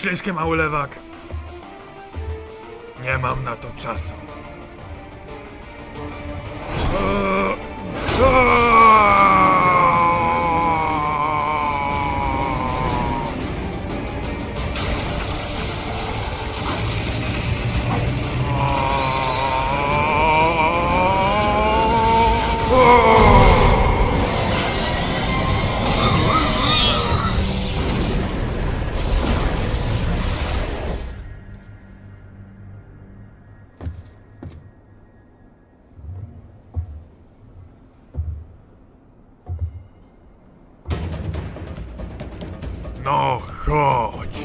Śliskie mały lewak. Nie mam na to czasu. O, o!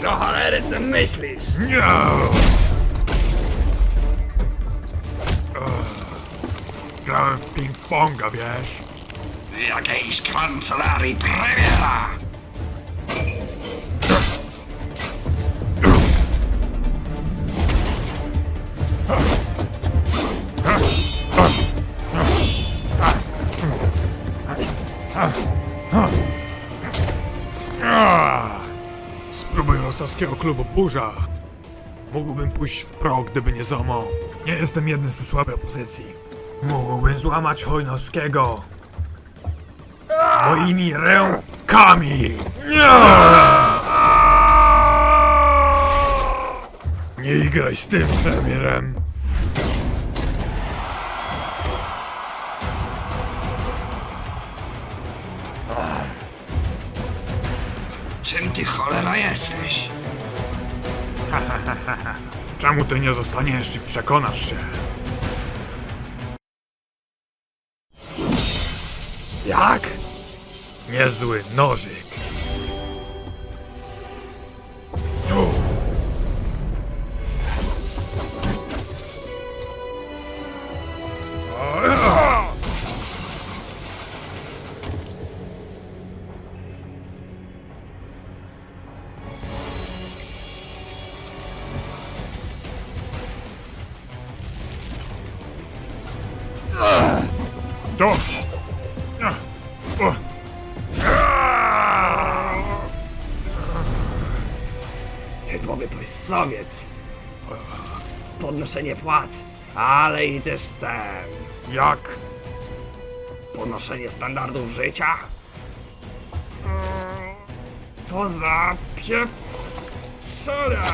Do cholery se myślisz? Nie! Grałem w ping-ponga, wiesz? W jakiejś kancelarii premiera! Rosowskiego klubu Burza. Mógłbym pójść w pro, gdyby nie Zomo. Nie jestem jednym ze słabej opozycji. Mógłbym złamać Hojnowskiego. Moimi rękami! Nie! Nie igraj z tym premierem. Cholera jesteś? Czemu ty nie zostaniesz i przekonasz się? Jak? Niezły nożyk. To. O. Typowy Sowiec. Podnoszenie płac, ale i też cen. Jak? Podnoszenie standardów życia. Co za pieprzone!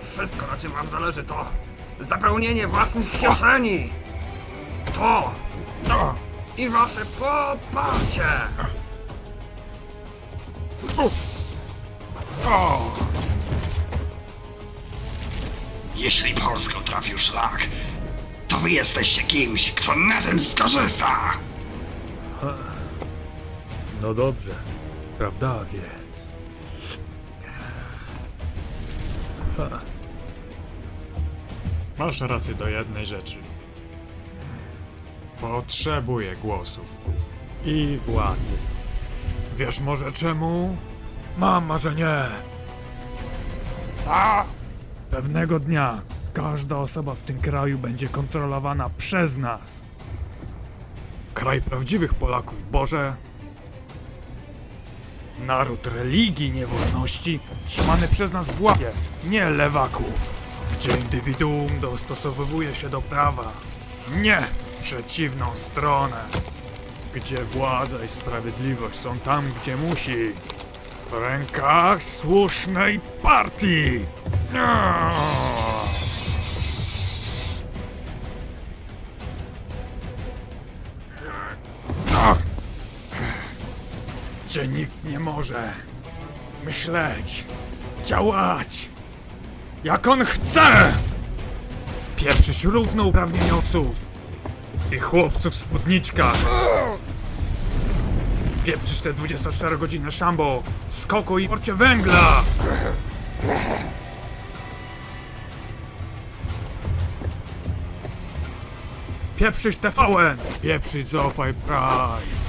Wszystko na czym wam zależy to zapełnienie własnych kieszeni. To. I wasze poparcie. Jeśli Polską trafił szlak, to wy jesteście kimś, kto na tym skorzysta. No dobrze, prawda więc? Ha. Masz rację do jednej rzeczy. Potrzebuję głosów i władzy. Wiesz może czemu? Mam marzenie. Co? Pewnego dnia każda osoba w tym kraju będzie kontrolowana przez nas. Kraj prawdziwych Polaków, Boże. Naród religii niewolności trzymany przez nas w łapie, nie lewaków. Gdzie indywiduum dostosowuje się do prawa, nie przeciwną stronę. Gdzie władza i sprawiedliwość są tam, gdzie musi. W rękach słusznej partii! Gdzie nikt nie może myśleć, działać, jak on chce! Pieprzyć równouprawnieniowców chłopców w spódniczkach. Pieprzyć te 24 godziny szambo, skoku i porcie węgla! Pieprzyć TVN! Pieprzyć Zofaj Pride!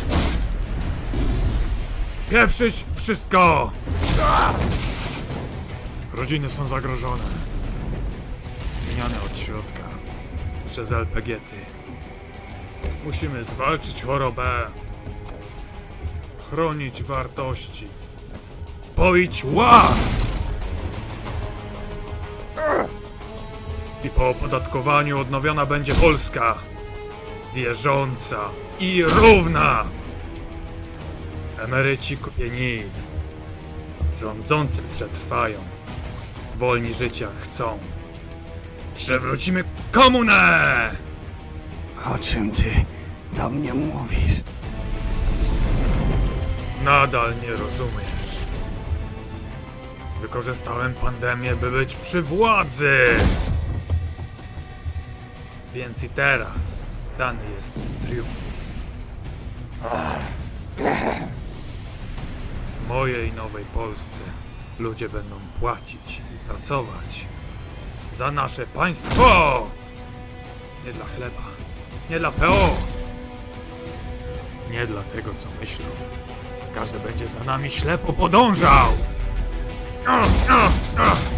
Pieprzyć wszystko! Rodziny są zagrożone. Zmieniane od środka. Przez LPGty. Musimy zwalczyć chorobę, chronić wartości, wpoić ład! I po opodatkowaniu odnowiona będzie Polska. Wierząca i równa! Emeryci kupieni, rządzący przetrwają, wolni życia chcą. Przewrócimy komunę! O czym ty do mnie mówisz? Nadal nie rozumiesz. Wykorzystałem pandemię, by być przy władzy. Więc i teraz dany jest mi triumf. W mojej nowej Polsce ludzie będą płacić i pracować za nasze państwo. Nie dla chleba, nie dla PO, nie dla tego, co myślą. Każdy będzie za nami ślepo podążał! Ach, ach, ach.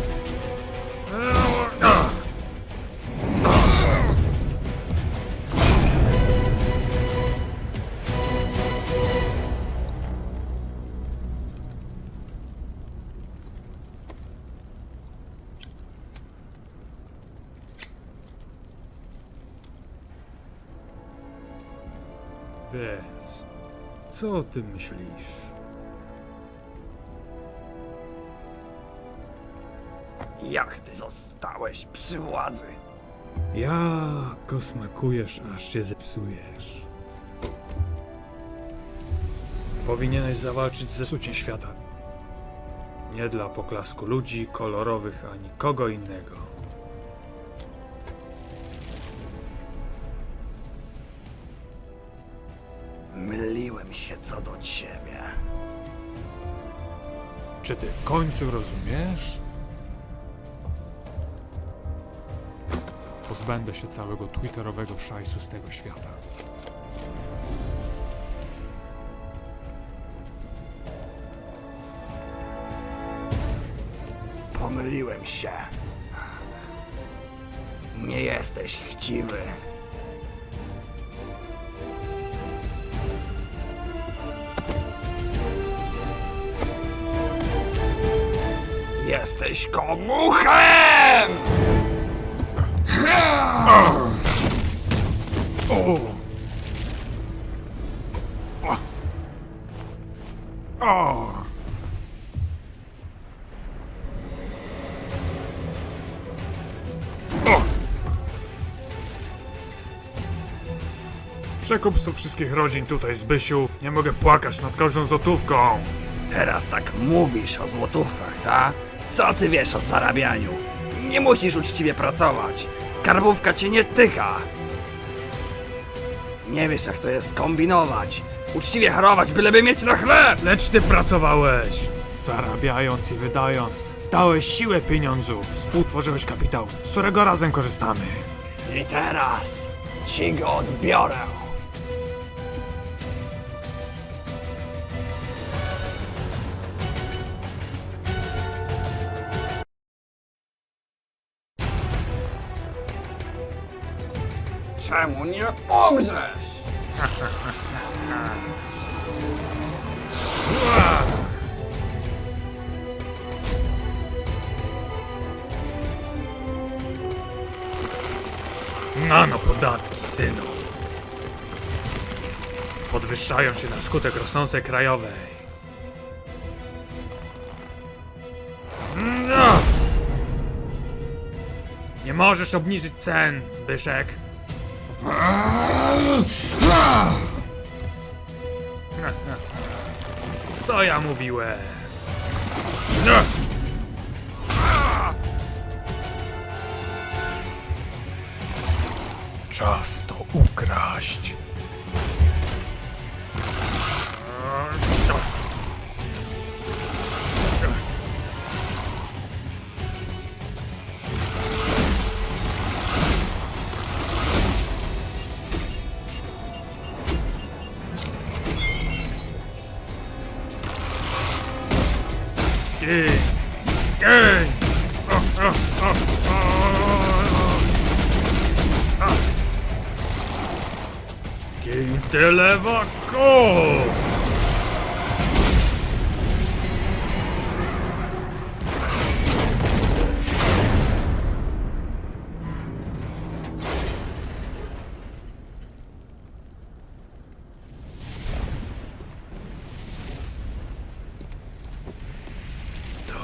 Więc, co o tym myślisz? Jak ty zostałeś przy władzy? Jak smakujesz, aż się zepsujesz. Powinieneś zawalczyć ze suciem świata. Nie dla poklasku ludzi, kolorowych, ani kogo innego. Się co do ciebie. Czy ty w końcu rozumiesz? Pozbędę się całego twitterowego szajsu z tego świata. Pomyliłem się. Nie jesteś chciwy. Jesteś komuchem! O! O! Przekup z wszystkich rodzin tutaj, Zbysiu. Nie mogę płakać nad każdą złotówką. Teraz tak mówisz o złotówkach, ta? Co ty wiesz o zarabianiu? Nie musisz uczciwie pracować. Skarbówka cię nie tyka. Nie wiesz jak to jest kombinować. Uczciwie harować, byleby mieć na chleb! Lecz ty pracowałeś. Zarabiając i wydając, dałeś siłę pieniądzu. Współtworzyłeś kapitał, z którego razem korzystamy. I teraz ci go odbiorę. Czemu nie umrzesz? Nano podatki, synu. Podwyższają się na skutek rosnącej krajowej. No! Nie możesz obniżyć cen, Zbyszek. Co ja mówiłem? Czas to ukraść. Gień! Gień! O, o, o, o, o. A. Gień tyle waków!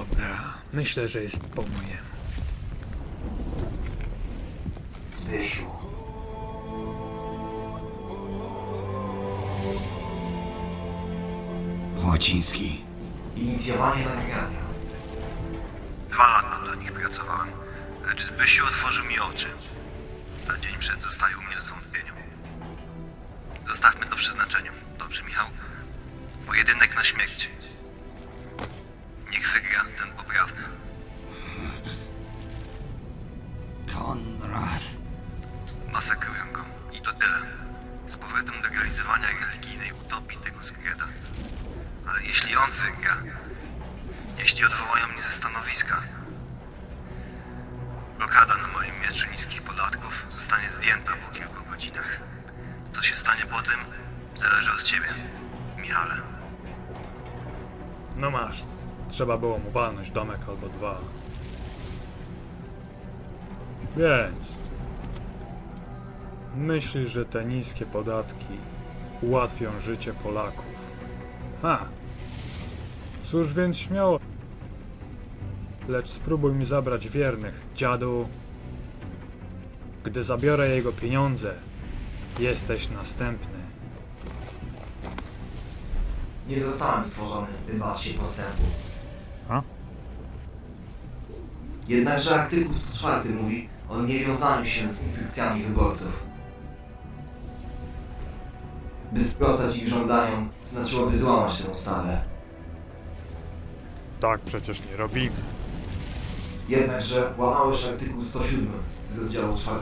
Dobra, myślę, że jest po mojemu. Zbysiu. Łociński. Inicjowanie nagrania. Dwa lata dla nich pracowałem, lecz Zbysiu otworzył mi oczy. Na dzień przed zostawił mnie w zwątpieniu. Zostawmy to przeznaczeniu, dobrze Michał? Pojedynek na śmierć. Niech wygra jeśli odwołają mnie ze stanowiska, blokada na moim mieczu niskich podatków zostanie zdjęta po kilku godzinach. Co się stanie po tym, zależy od ciebie, Michale. No masz. Trzeba było mu walnąć domek albo dwa. Więc... Myślisz, że te niskie podatki ułatwią życie Polaków? Ha! Cóż więc śmiało. Lecz spróbuj mi zabrać wiernych, dziadu. Gdy zabiorę jego pieniądze, jesteś następny. Nie zostałem stworzony, by bać się postępu. A? Jednakże artykuł 104 mówi o niewiązaniu się z instrukcjami wyborców. By sprostać ich żądaniom, znaczyłoby złamać tę ustawę. Tak przecież nie robimy. Jednakże łamałeś artykuł 107 z rozdziału 4.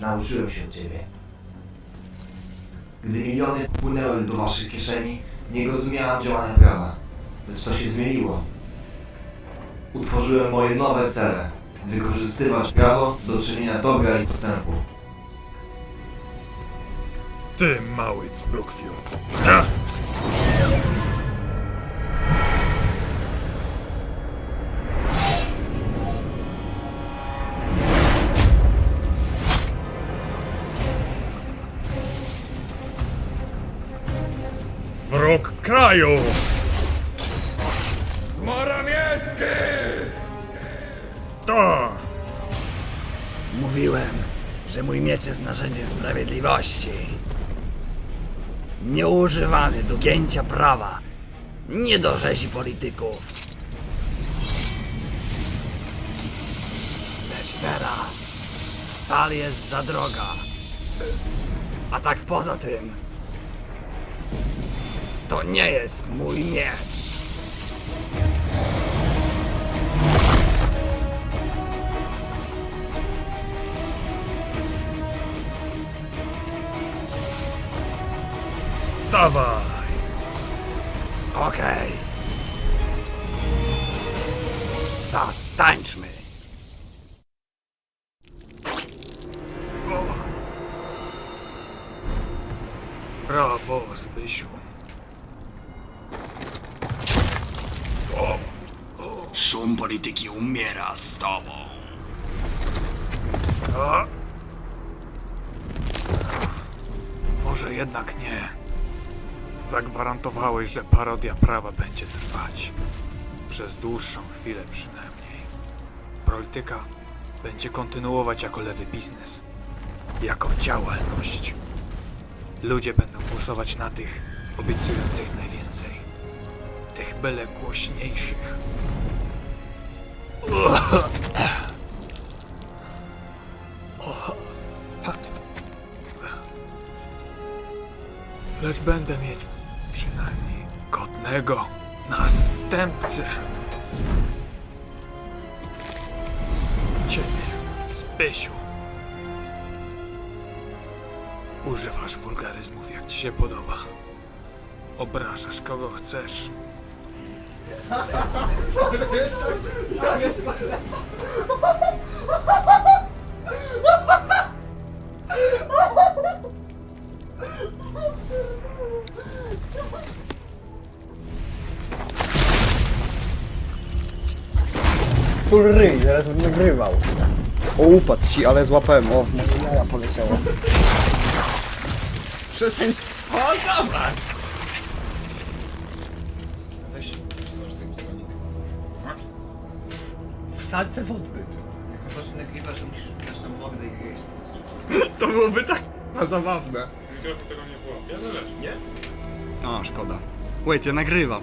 Nauczyłem się od ciebie. Gdy miliony płynęły do waszych kieszeni, nie rozumiałem działania prawa. Lecz to się zmieniło. Utworzyłem moje nowe cele. Wykorzystywać prawo do czynienia dobra i postępu. Ty mały Brookview. Kraju! Zmorawiecki! To! Mówiłem, że mój miecz jest narzędziem sprawiedliwości. Nieużywany do gięcia prawa, nie do rzezi polityków. Lecz teraz stal jest za droga. A tak poza tym, to nie jest mój miecz. Dawaj! Szum polityki umiera z tobą. A? Może jednak nie. Zagwarantowałeś, że parodia prawa będzie trwać. Przez dłuższą chwilę przynajmniej. Polityka będzie kontynuować jako lewy biznes. Jako działalność. Ludzie będą głosować na tych obiecujących najwięcej. Tych byle głośniejszych. Lecz będę mieć przynajmniej godnego następcę. Ciebie, Zbysiu. Używasz wulgaryzmów jak ci się podoba. Obrażasz kogo chcesz. Full ryj, zaraz będę nagrywał. O, upadł ci, ale złapałem. O, moje jaja poleciało. Przestań. O, zobacz! Salce w odbyt. Jak prostu nagrywasz, to musisz dać nam mordę i gryźć. To byłoby tak zabawne. Mikrofon tego nie wyłapie, ale lecz. Nie? O, szkoda. Wait, ja nagrywam.